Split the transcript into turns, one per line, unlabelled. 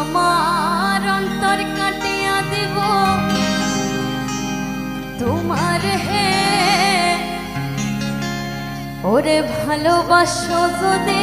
আমার অন্তর কাটিয়া দেব। তোমার হে ওরে ভালোবাসো যদি